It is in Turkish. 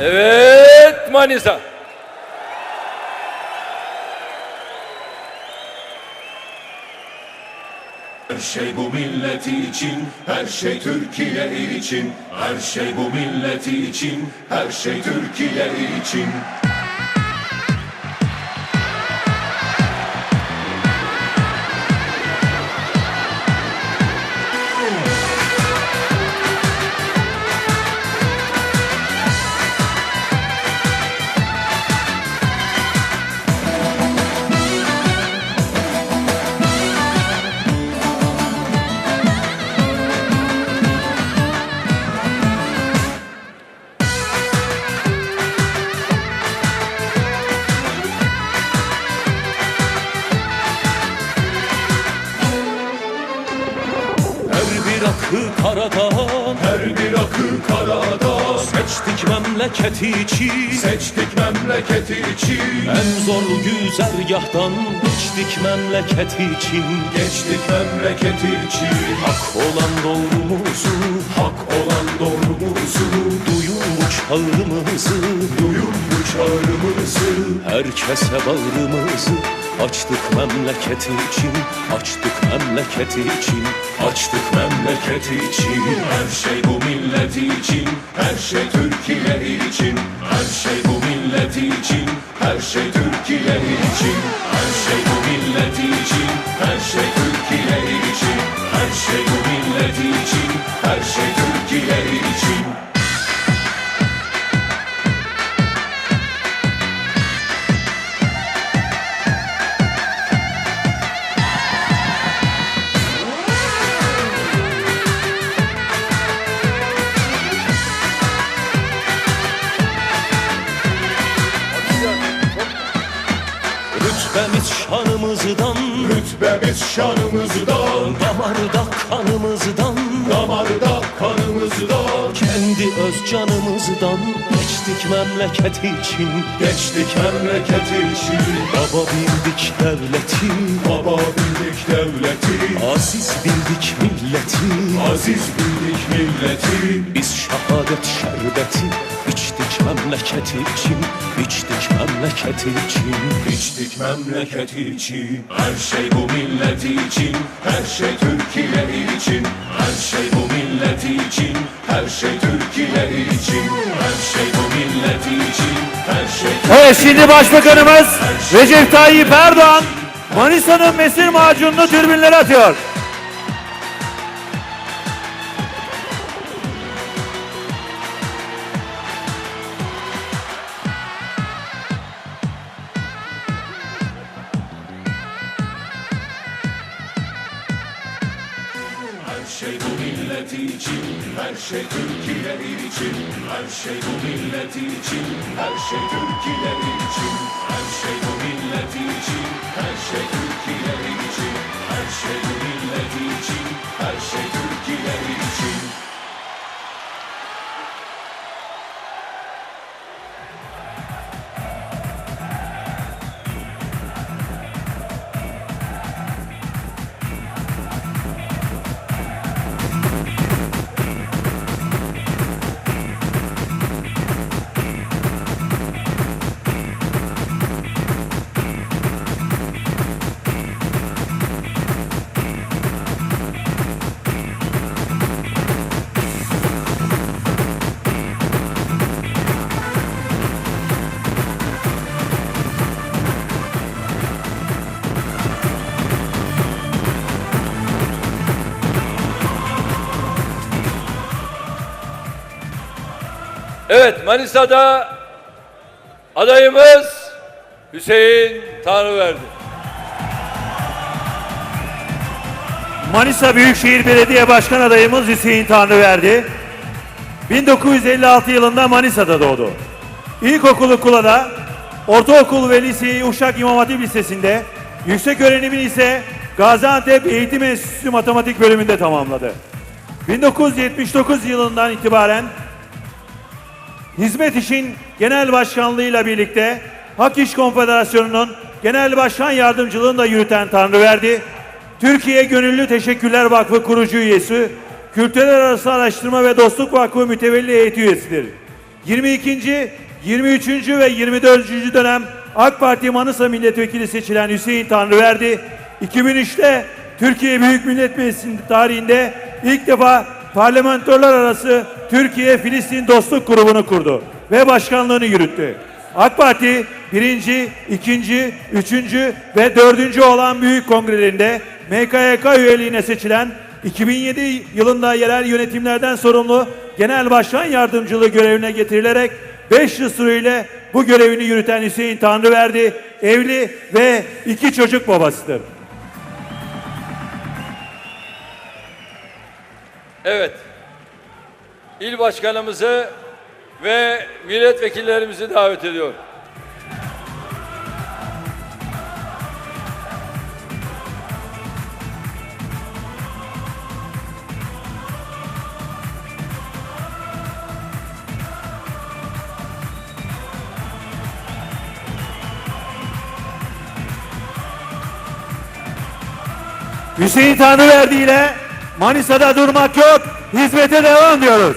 Evet Manisa. Her şey bu milleti için, her şey Türkiye için. Her şey bu milleti için, her şey Türkiye için. Akı karadan Her bir akı karada Seçtik memleketi için seçtik memleketi için. En zor güzergahtan Geçtik memleketi için Geçtik memleketi için. Hak olan doğrumuzu Hak olan doğrumuzu, Çağrımızı duyun bu çağrımızı. Herkese bağrımızı Açtık memleketi için Açtık memleketi için Açtık memleketi için. Her şey bu milleti için Her şey Türkiye için. Her şey bu milleti için Her şey Türkiye için. Her şey bu milleti için Her şey Türkiye için. Her şey bu milleti için Her şey Türkiye için Rütbemiz şanımızdan. Rütbemiz şanımızdan. Damarda kanımızdan. Damarda kanımızdan. Kendi öz canımızdan. Geçtik memleketi için. Geçtik memleketi için. Baba bildik devleti. Baba bildik devleti. Aziz bildik milleti. Aziz bildik milleti. Biz şehadet şerbeti içtik memleketi için. İçtik memleketi için. İçtik memleketi için. Her şey bu milleti için. Her şey Türkiye için. Her şey bu milleti için. Her şey Türkiye için. Her şey bu milleti için. Her şey Evet şimdi Başbakanımız Recep Tayyip Erdoğan Manisa'nın mesir macununu türbinlere atıyor. Şey bu milleti için, her şey Türkiye için. Her şey bu milleti için, her şey Türkiye için. Her şey bu milleti için, her şey Türkiye için. Evet Manisa'da adayımız Hüseyin Tanrıverdi. Manisa Büyükşehir Belediye Başkan adayımız Hüseyin Tanrıverdi. 1956 yılında Manisa'da doğdu. İlkokulu Kula'da, ortaokul ve liseyi Uşak İmam Hatip Lisesi'nde, yüksek öğrenimini ise Gaziantep Eğitim Enstitüsü Matematik bölümünde tamamladı. 1979 yılından itibaren Hizmet İş'in genel başkanlığıyla birlikte Hak İş Konfederasyonu'nun genel başkan yardımcılığını da yürüten Tanrıverdi, Türkiye Gönüllü Teşekkürler Vakfı kurucu üyesi, Kültürler Arası Araştırma ve Dostluk Vakfı mütevelli heyeti üyesidir. 22. 23. ve 24. dönem AK Parti Manisa Milletvekili seçilen Hüseyin Tanrıverdi, 2003'te Türkiye Büyük Millet Meclisi tarihinde ilk defa parlamentörler arası Türkiye-Filistin Dostluk Grubu'nu kurdu ve başkanlığını yürüttü. AK Parti birinci, ikinci, üçüncü ve dördüncü olan büyük kongrelerinde MKYK üyeliğine seçilen 2007 yılında yerel yönetimlerden sorumlu genel başkan yardımcılığı görevine getirilerek 5 yıl süreyle bu görevini yürüten Hüseyin Tanrıverdi evli ve iki çocuk babasıdır. Evet. İl başkanımızı ve milletvekillerimizi davet ediyor. Hüseyin Tanrıverdi ile Manisa'da durmak yok, hizmete devam diyoruz.